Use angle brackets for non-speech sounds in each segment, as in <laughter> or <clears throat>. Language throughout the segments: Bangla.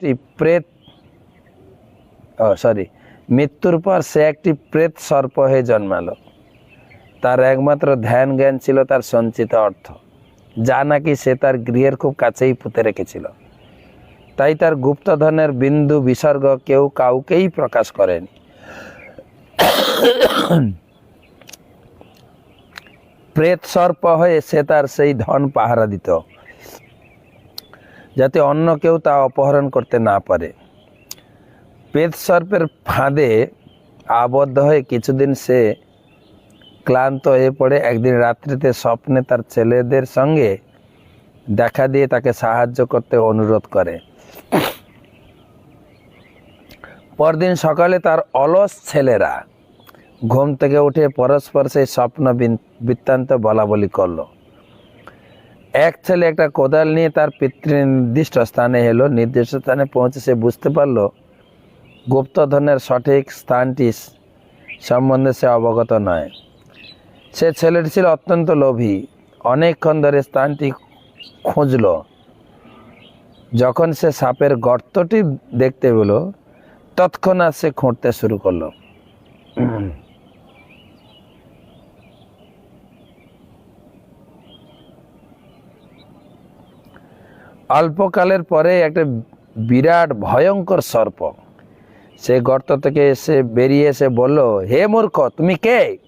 একটি প্রেত সরি মৃত্যুর পর সে একটি প্রেত সর্প হয়ে জন্মালো। তার একমাত্র ধ্যান জ্ঞান ছিল তার সঞ্চিত অর্থ, যা নাকি সে তার গৃহের খুব কাছেই পুঁতে রেখেছিল। তাই তার গুপ্তধনের বিন্দু বিসর্গ কেউ কাউকেই প্রকাশ করেনি। প্রেত সর্প হয়ে সে তার সেই ধন পাহারা দিত। যাতে অন্য কেউ তা অপহরণ করতে না পারে। প্রেত সর্পের ফাঁদে আবদ্ধ হয়ে কিছুদিন সে ক্লান্ত হয়ে পড়ে। একদিন রাত্রিতে স্বপ্নে তার ছেলেদের সঙ্গে দেখা দিয়ে তাকে সাহায্য করতে অনুরোধ করে। পরদিন সকালে তার অলস ছেলেরা ঘুম থেকে উঠে পরস্পর সেই স্বপ্ন বৃত্তান্ত বলা বলি করল। এক ছেলে একটা কোদাল নিয়ে তার পিতৃ নির্দিষ্ট স্থানে এলো, নির্দিষ্ট স্থানে পৌঁছে সে বুঝতে পারল গুপ্তধনের সঠিক স্থানটি সম্বন্ধে সে অবগত নয়। সে ছেলেটি ছিল অত্যন্ত লোভী, অনেকক্ষণ ধরে স্থানটি খুঁজল। যখন সে সাপের গর্তটি দেখতে পেল, তৎক্ষণাৎ সে খুঁড়তে শুরু করল। অল্পকালের পরে একটা বিরাট ভয়ঙ্কর সর্প। সে গর্ত থেকে এসে বেরিয়ে এসে বলল, হে মূর্খ, তুমি কে?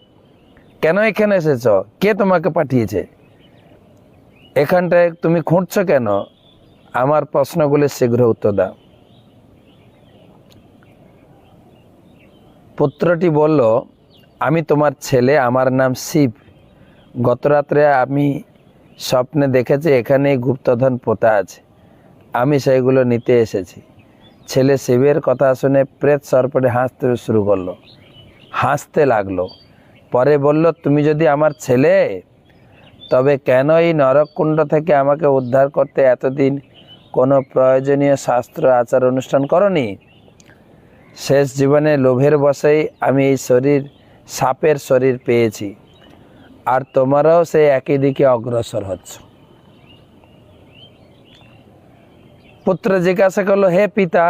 কেন এখানে এসেছ? কে তোমাকে পাঠিয়েছে? এখানটায় তুমি খুঁড়ছো কেন? আমার প্রশ্নগুলি শীঘ্র উত্তর দাও। পুত্রটি বলল, আমি তোমার ছেলে, আমার নাম শিব। গতরাত্রে আমি স্বপ্নে দেখেছি এখানেই গুপ্তধন পোতা আছে। আমি সেইগুলো নিতে এসেছি। ছেলে শিবের কথা শুনে প্রেত সর্পটে হাসতে শুরু করল। হাসতে লাগল। পরে বলল, তুমি যদি আমার ছেলে, তবে কেন এই নরককুণ্ড থেকে আমাকে উদ্ধার করতে এতদিন কোনো প্রয়োজনীয় শাস্ত্র, আচার, অনুষ্ঠান করনি? শেষ জীবনে লোভের বসেই আমি এই শরীর, সাপের শরীর পেয়েছি। আর তোমারও সেই একই দিকে অগ্রসর হচ্ছ। পুত্র জিজ্ঞাসা করল, হে পিতা,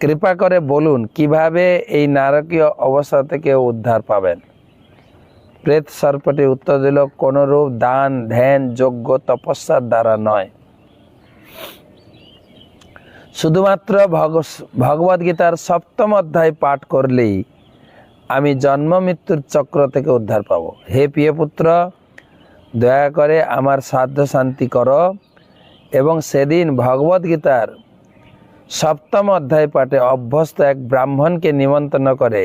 কৃপা করে বলুন, কীভাবে এই নারকীয় অবস্থা থেকে উদ্ধার পাবেন? প্রেত সর্পটি উত্তর দিল, কোনরূপ দান, ধ্যান যোগ্য তপস্যার দ্বারা নয়। শুধুমাত্র ভগবদ গীতার সপ্তম অধ্যায় পাঠ করলেই আমি জন্ম মৃত্যুর চক্র থেকে উদ্ধার পাব। হে প্রিয় পুত্র, দয়া করে আমার সাধ্য শান্তি করো এবং সেদিন ভগবদ গীতার সপ্তম অধ্যায় পাঠে অভ্যস্ত এক ব্রাহ্মণকে নিমন্ত্রণ করে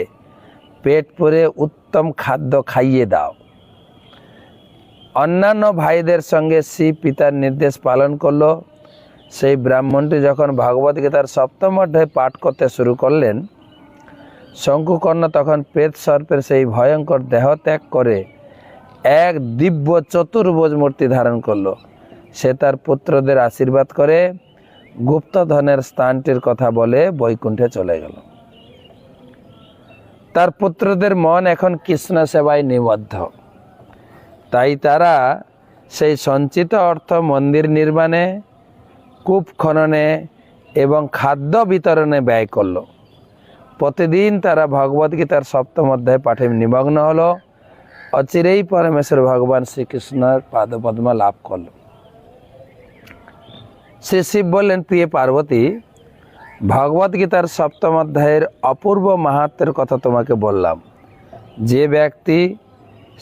পেট পুরে উত্তম খাদ্য খাইয়ে দাও। অন্যান্য ভাইদের সঙ্গে শিব পিতার নির্দেশ পালন করল। সেই ব্রাহ্মণটি যখন ভগবদ গীতার সপ্তম অধ্যায় পাঠ করতে শুরু করলেন শঙ্কুকর্ণ তখন প্রেত সর্পের সেই ভয়ঙ্কর দেহ ত্যাগ করে এক দিব্য চতুর্ভুজ মূর্তি ধারণ করল। সে তার পুত্রদের আশীর্বাদ করে গুপ্তধনের স্থানটির কথা বলে বৈকুণ্ঠে চলে গেল। তার পুত্রদের মন এখন কৃষ্ণ সেবায় নিবদ্ধ। তাই তারা সেই সঞ্চিত অর্থ মন্দির নির্মাণে, কূপ খননে এবং খাদ্য বিতরণে ব্যয় করল। প্রতিদিন তারা ভগবদ্গীতার সপ্তম অধ্যায় পাঠে নিমগ্ন হলো। অচিরেই পরমেশ্বর ভগবান শ্রীকৃষ্ণের পাদপদ্ম লাভ করল। শ্রী শিব বললেন, প্রিয় পার্বতী ভগবদ্গীতার সপ্তম অধ্যায়ের অপূর্ব মাহাত্মের কথা তোমাকে বললাম। যে ব্যক্তি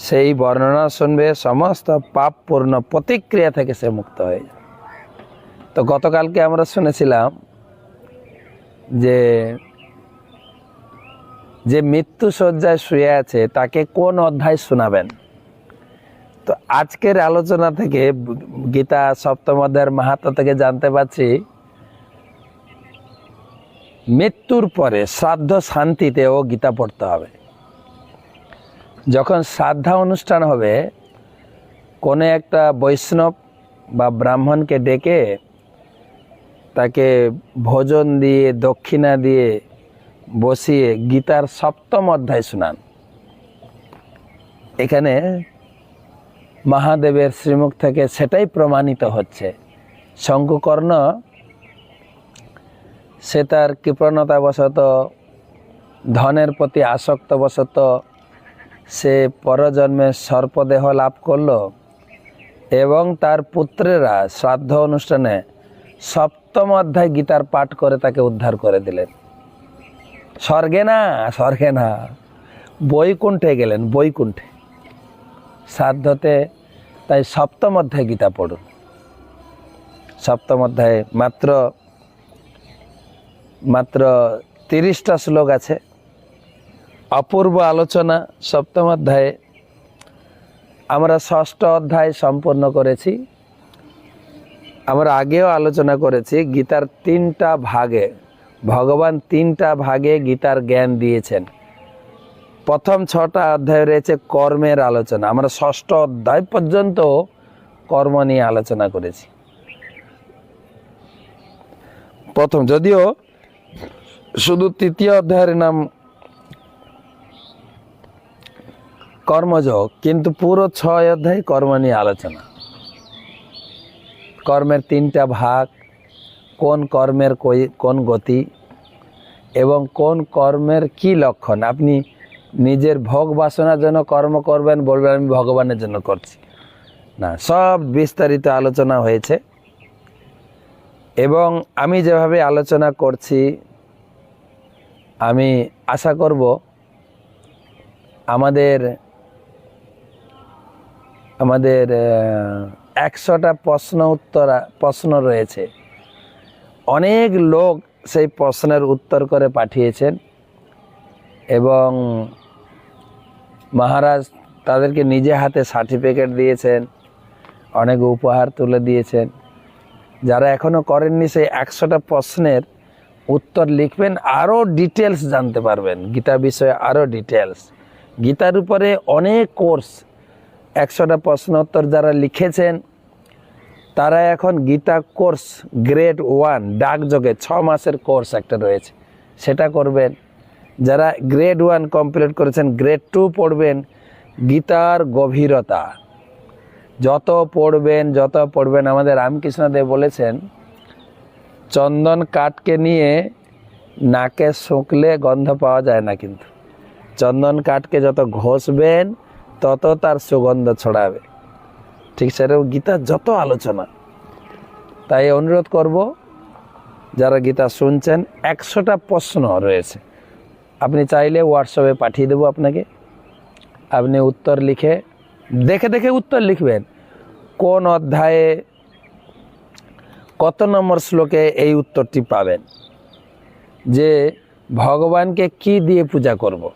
সেই বর্ণনা শুনবে, সমস্ত পাপপূর্ণ প্রতিক্রিয়া থেকে সে মুক্ত হয়ে যাবে। তো গতকালকে আমরা শুনেছিলাম যে যে মৃত্যু শয্যায় শুয়ে আছে, তাকে কোন অধ্যায় শোনাবেন? তো আজকের আলোচনা থেকে গীতা সপ্তম অধ্যায়ের মাহাত্ম থেকে জানতে পারছি, মৃত্যুর পরে শ্রাদ্ধ শান্তিতেও গীতা পড়তে হবে। যখন শ্রাদ্ধা অনুষ্ঠান হবে, কোনো একটা বৈষ্ণব বা ব্রাহ্মণকে ডেকে তাকে ভোজন দিয়ে, দক্ষিণা দিয়ে বসিয়ে গীতার সপ্তম অধ্যায় শোনান। এখানে মহাদেবের শ্রীমুখ থেকে সেটাই প্রমাণিত হচ্ছে। শঙ্কুকর্ণ, সে তার কৃপণতাবশত, ধনের প্রতি আসক্তবশত, সে পরজন্মে সর্পদেহ লাভ করল এবং তার পুত্রেরা শ্রাদ্ধ অনুষ্ঠানে সপ্তম অধ্যায় গীতার পাঠ করে তাকে উদ্ধার করে দিলেন। স্বর্গে না স্বর্গে না। বৈকুণ্ঠে গেলেন, বৈকুণ্ঠে। শ্রাদ্ধতে তাই সপ্তম অধ্যায় গীতা পড়ুন। সপ্তম অধ্যায়ে মাত্র মাত্র তিরিশটা শ্লোক আছে। অপূর্ব আলোচনা, সপ্তম অধ্যায়ে। আমরা ষষ্ঠ অধ্যায় সম্পন্ন করেছি। আমরা আগেও আলোচনা করেছি গীতার তিনটা ভাগে। ভগবান তিনটা ভাগে গীতার জ্ঞান দিয়েছেন। প্রথম ছটা অধ্যায় রয়েছে কর্মের আলোচনা। আমরা ষষ্ঠ অধ্যায় পর্যন্ত কর্ম নিয়ে আলোচনা করেছি। প্রথম, যদিও শুধু তৃতীয় অধ্যায়ের নাম কর্মযোগ, কিন্তু পুরো ছয় অধ্যায় কর্ম নিয়ে আলোচনা। কর্মের তিনটা ভাগ কোন কর্মের কোন গতি এবং কোন কর্মের কি লক্ষণ? আপনি নিজের ভোগ বাসনার জন্য কর্ম করবেন, বলবেন, আমি ভগবানের জন্য করছি। না, সব বিস্তারিত আলোচনা হয়েছে। এবং আমি যেভাবে আলোচনা করছি, আমি আশা করব আমাদের আমাদের একশোটা প্রশ্ন উত্তর, প্রশ্ন রয়েছে। অনেক লোক সেই প্রশ্নের উত্তর করে পাঠিয়েছেন এবং মহারাজ তাদেরকে নিজে হাতে সার্টিফিকেট দিয়েছেন, অনেক উপহার তুলে দিয়েছেন। যারা এখনও করেননি সেই একশোটা প্রশ্নের উত্তর লিখবেন, আরও ডিটেলস জানতে পারবেন। গীতা বিষয়ে আরও ডিটেলস গীতার উপরে অনেক কোর্স একশোটা প্রশ্ন উত্তর যারা লিখেছেন তারা এখন গীতা কোর্স গ্রেড ওয়ান, ডাকযোগে ছ মাসের কোর্স একটা রয়েছে। সেটা করবেন। যারা গ্রেড ওয়ান কমপ্লিট করেছেন, গ্রেড টু পড়বেন, গীতার গভীরতা। যত পড়বেন যত পড়বেন, আমাদের রামকৃষ্ণদেব বলেছেন, চন্দন কাঠকে নিয়ে নাকে শুকলে গন্ধ পাওয়া যায় না কিন্তু। চন্দন কাঠকে যত ঘষবেন, তত তার সুগন্ধ ছড়াবে। ঠিক সেরকম গীতার যত আলোচনা। তাই অনুরোধ করব, যারা গীতা শুনছেন, একশোটা প্রশ্ন রয়েছে। আপনি চাইলে হোয়াটসঅ্যাপে পাঠিয়ে দেবো আপনাকে। আপনি উত্তর লিখে, দেখে দেখে উত্তর লিখবেন। কোন অধ্যায়ে কত নম্বর শ্লোকে এই উত্তরটি পাবেন? যে ভগবানকে কি দিয়ে পূজা করব?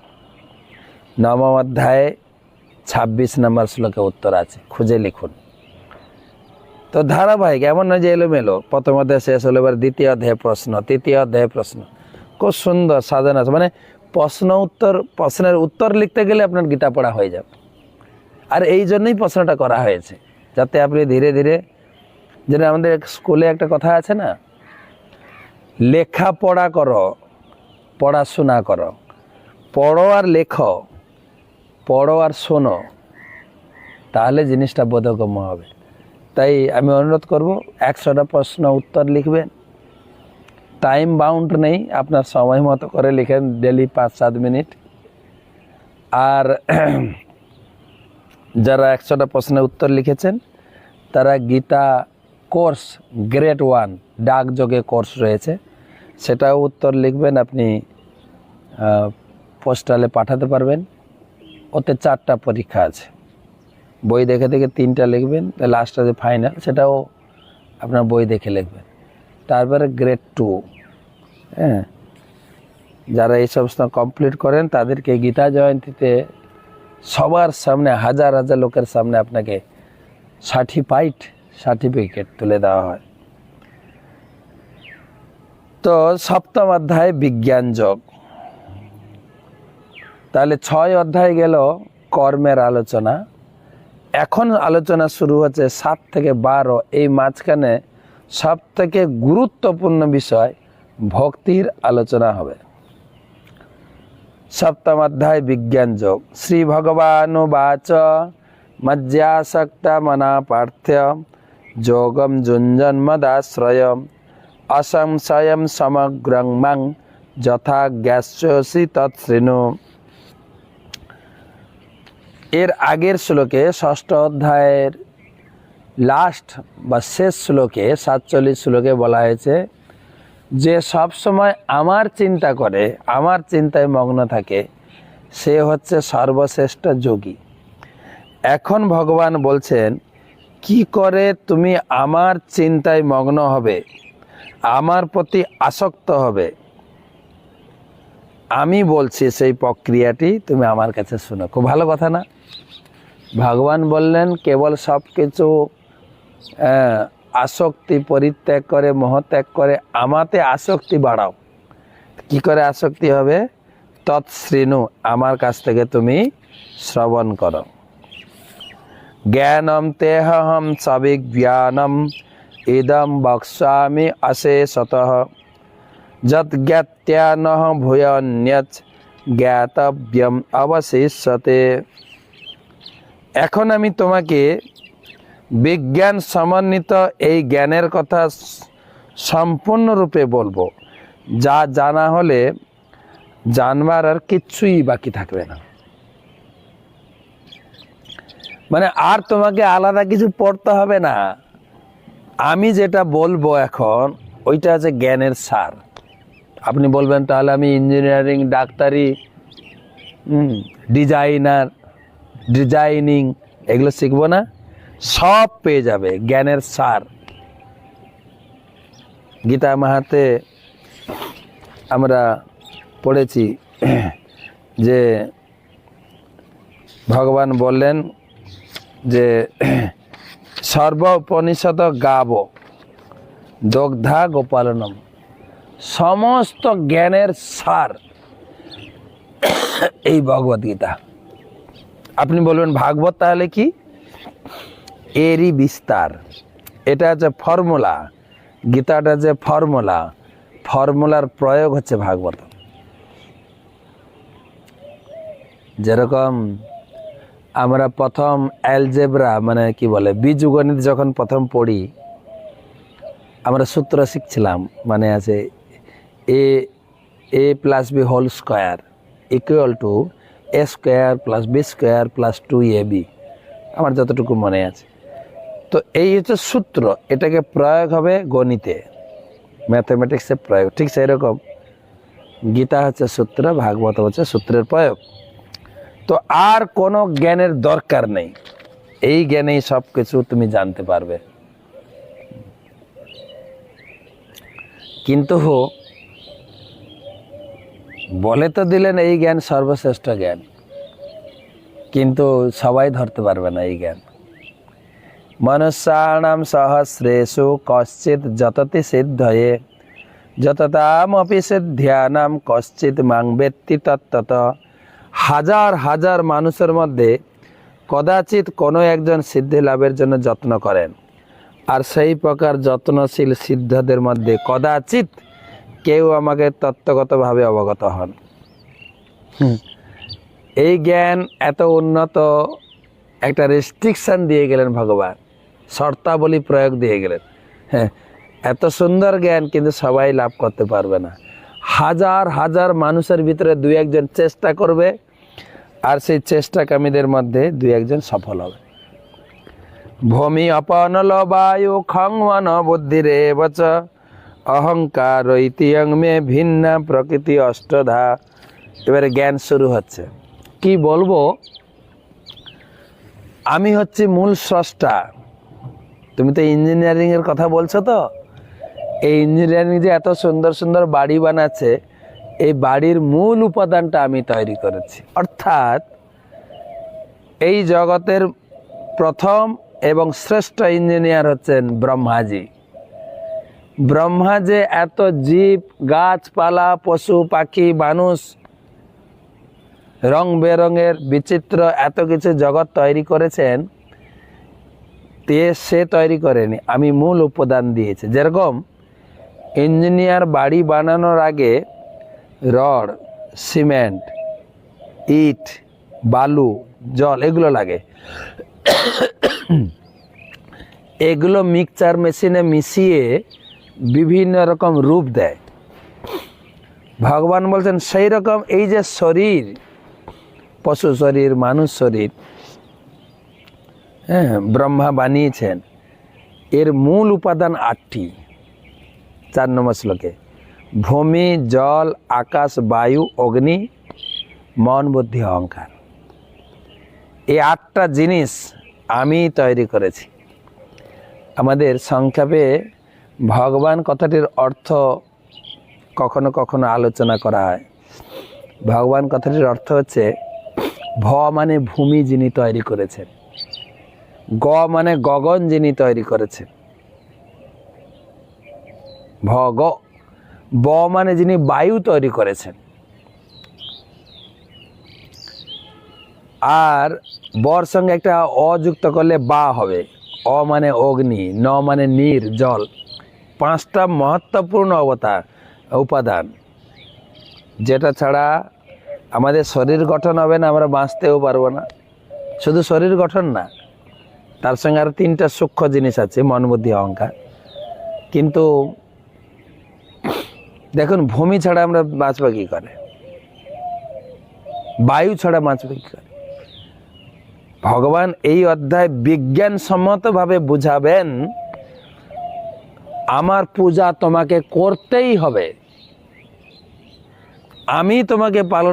নবম অধ্যায়ে ছাব্বিশ নম্বর শ্লোকে উত্তর আছে, খুঁজে লিখুন। তো ধারাবাহিক, এমন নয় যে এলোমেলো, প্রথম অধ্যায় শেষ হলো, এবার দ্বিতীয় অধ্যায় প্রশ্ন, তৃতীয় অধ্যায় প্রশ্ন। খুব সুন্দর সাজানো আছে মানে প্রশ্ন উত্তর, প্রশ্নের উত্তর লিখতে গেলে আপনার গীতা পড়া হয়ে যাবে। আর এই জন্যই প্রশ্নটা করা হয়েছে, যাতে আপনি ধীরে ধীরে, যেন আমাদের স্কুলে একটা কথা আছে না, লেখাপড়া করো, পড়াশোনা করো, পড়ো আর লেখো। পড়ো আর শোনো, তাহলে জিনিসটা বোধগম্য হবে। তাই আমি অনুরোধ করব, একশোটা প্রশ্ন উত্তর লিখবেন। টাইম বাউন্ড নেই, আপনার সময় মতো করে লিখেন ডেলি পাঁচ সাত মিনিট। আর <clears throat> যারা একশোটা প্রশ্নের উত্তর লিখেছেন, তারা গীতা কোর্স গ্রেড ওয়ান ডাকযোগে কোর্স রয়েছে। সেটাও উত্তর লিখবেন, আপনি পোস্টালে পাঠাতে পারবেন। ওতে চারটা পরীক্ষা আছে। বই দেখে দেখে তিনটা লিখবেন লাস্টটা যে ফাইনাল সেটাও আপনার বই দেখে লিখবেন। তারপরে গ্রেড টু হ্যাঁ? যারা এই সমস্ত কমপ্লিট করেন, তাদেরকে গীতা জয়ন্তীতে সবার সামনে, হাজার হাজার লোকের সামনে আপনাকে সার্টিফাইড সার্টিফিকেট তুলে দেওয়া হয়। তো সপ্তম অধ্যায় বিজ্ঞান যোগ। তাহলে ছয় অধ্যায় গেল কর্মের আলোচনা। এখন আলোচনা শুরু হচ্ছে সাত থেকে বারো। এই মাঝখানে সব থেকে গুরুত্বপূর্ণ বিষয় ভক্তির আলোচনা হবে। সপ্তম অধ্যায় বিজ্ঞান যোগ। শ্রী ভগবানুবাচ মজ্জাসক্ত মনা পার্থ্য যোগম যুঞ্জন্মদাশ্রয় অসংশয়ম সমগ্রং মাং যথা গ্যাসি তৎশ্রেণু এর আগের শ্লোকে ষষ্ঠ অধ্যায়ের লাস্ট বা শেষ শ্লোকে, সাতচল্লিশ শ্লোকে বলা হয়েছে যে সব সময় আমার চিন্তা করে, আমার চিন্তায় মগ্ন থাকে, সে হচ্ছে সর্বশ্রেষ্ঠ যোগী। এখন ভগবান বলছেন, কি করে তুমি আমার চিন্তায় মগ্ন হবে? আমার প্রতি আসক্ত হবে? আমি বলছি, সেই প্রক্রিয়াটি তুমি আমার কাছে শোনো। খুব ভালো কথা না? ভগবান বললেন, কেবল সব কিছু আসক্তি পরিত্যাগ করে, মহত্যাগ করে, আমাতে আসক্তি বাড়াও। কি করে আসক্তি হবে? তৎশ্রেণু আমার কাছ থেকে তুমি শ্রবণ করো। জ্ঞানম তেহম সবিজ্ঞানম, ইদম বক্সামি অশেষত জ্ঞাত্যান ভূয়ন্যত জ্ঞাতব্যম অবশিষ্যতে। এখন আমি তোমাকে বিজ্ঞান সমন্বিত এই জ্ঞানের কথা সম্পূর্ণরূপে বলব। যা জানা হলে জানবার আর কিচ্ছুই বাকি থাকবে না। মানে আর তোমাকে আলাদা কিছু পড়তে হবে না। আমি যেটা বলব এখন, ওইটা আছে জ্ঞানের সার। আপনি বলবেন, তাহলে আমি ইঞ্জিনিয়ারিং ডাক্তারি ডিজাইনার ডিজাইনিং এগুলো শিখব না, সব পেয়ে যাবে, জ্ঞানের সার। গীতা মাহাতে আমরা পড়েছি যে ভগবান বললেন যে সর্ব উপনিষদ গাব, দগ্ধা গোপালনম। সমস্ত জ্ঞানের সার এই ভগবত গীতা আপনি বলবেন ভাগবত তাহলে কি? এরই বিস্তার। এটা হচ্ছে ফর্মুলা, গীতাটা যে ফর্মুলা, ফর্মুলার প্রয়োগ হচ্ছে ভাগবত। যেরকম আমরা প্রথম অ্যালজেব্রা মানে কি বলে, বীজগণিত যখন প্রথম পড়ি, আমরা সূত্র শিখছিলাম মানে আছে A A plus B whole square equal to A square plus B square plus two A B আমার যতটুকু মনে আছে। তো এই হচ্ছে সূত্র, এটাকে প্রয়োগ হবে গণিতে। ম্যাথামেটিক্সে প্রয়োগ, ঠিক সেই রকম গীতা হচ্ছে সূত্র, ভাগবত হচ্ছে সূত্রের প্রয়োগ। তো আর কোনো জ্ঞানের দরকার নেই। এই জ্ঞানেই সব কিছু তুমি জানতে পারবে। কিন্তু বলে তো দিলেন এই জ্ঞান সর্বশ্রেষ্ঠ জ্ঞান, কিন্তু সবাই ধরতে পারবে না এই জ্ঞান। মনুষ্যাণাম সহস্রেষু কশ্চিৎ যততি সিদ্ধয়ে, যততামপি সিদ্ধ্যানাম কশ্চিৎ মাং ব্যক্তি তত্ত্বত। হাজার হাজার মানুষের মধ্যে কদাচিৎ কোনো একজন সিদ্ধি লাভের জন্য যত্ন করেন, আর সেই প্রকার যত্নশীল সিদ্ধদের মধ্যে কদাচিৎ কেউ আমাকে তত্ত্বগতভাবে অবগত হন। এই জ্ঞান এত উন্নত একটা রেস্ট্রিকশান দিয়ে গেলেন ভগবান শর্তাবলী প্রয়োগ দিয়ে গেলেন। হ্যাঁ এত সুন্দর জ্ঞান কিন্তু সবাই লাভ করতে পারবে না। হাজার হাজার মানুষের ভিতরে দুই একজন চেষ্টা করবে আর সেই চেষ্টাকামীদের মধ্যে দুই একজন সফল হবে। ভূমি অপনল বায়ু খং বুদ্ধি রে বচ অহংকার ইতিয়ং মে ভিন্ন, প্রকৃতি অষ্টধা। এবারে জ্ঞান শুরু হচ্ছে। কি বলব? আমি হচ্ছে মূল স্রষ্টা। তুমি তো ইঞ্জিনিয়ারিং এর কথা বলছো তো? এই ইঞ্জিনিয়ারিং যে এত সুন্দর সুন্দর বাড়ি বানাচ্ছে, এই বাড়ির মূল উপাদানটা আমি তৈরি করেছি। অর্থাৎ এই জগতের প্রথম এবং শ্রেষ্ঠ ইঞ্জিনিয়ার হচ্ছেন ব্রহ্মাজি। ব্রহ্মা যে এত জীব, গাছপালা, পশু, পাখি, মানুষ, রং বেরঙের বিচিত্র এত কিছু জগৎ তৈরি করেছেন, তে সে তৈরি করেনি। আমি মূল উপাদান দিয়েছি। যেরকম ইঞ্জিনিয়ার বাড়ি বানানোর আগে রড, সিমেন্ট, ইট, বালু, জল এগুলো লাগে। এগুলো মিক্সচার মেশিনে মিশিয়ে বিভিন্ন রকম রূপ দেয়। ভগবান বলছেন, সেই রকম এই যে শরীর, পশু শরীর, মানুষ শরীর হ্যাঁ ব্রহ্মা বানিয়েছেন, এর মূল উপাদান আটটি। চার নম্বর শ্লোকে, ভূমি, জল, আকাশ, বায়ু, অগ্নি, মন, বুদ্ধি, অহংকার। এই আটটা জিনিস আমি তৈরি করেছি। আমাদের সংক্ষেপে ভগবান কথাটির অর্থ কখনো কখনো আলোচনা করা হয়। ভগবান কথাটির অর্থ হচ্ছে, ভ মানে ভূমি যিনি তৈরি করেছেন। গ মানে গগন যিনি তৈরি করেছেন। ভ, গ। ব মানে যিনি বায়ু তৈরি করেছেন। আর বর সঙ্গে একটা অযুক্ত করলে বা হবে। অ মানে অগ্নি, ন মানে নীর, জল। পাঁচটা মহত্বপূর্ণ অবতার, উপাদান, যেটা ছাড়া আমাদের শরীর গঠন হবে না, আমরা বাঁচতেও পারব না। শুধু শরীর গঠন না, তার সঙ্গে আর তিনটা সূক্ষ্ম জিনিস আছে, মন, বুদ্ধি, অহংকার। কিন্তু দেখুন, ভূমি ছাড়া আমরা বাঁচবো কী করে? বায়ু ছাড়া বাঁচবো কী করে? ভগবান এই অধ্যায় বিজ্ঞানসম্মতভাবে বুঝাবেন আমার পূজা তোমাকে করতেই হবে। আমি তোমাকে পালন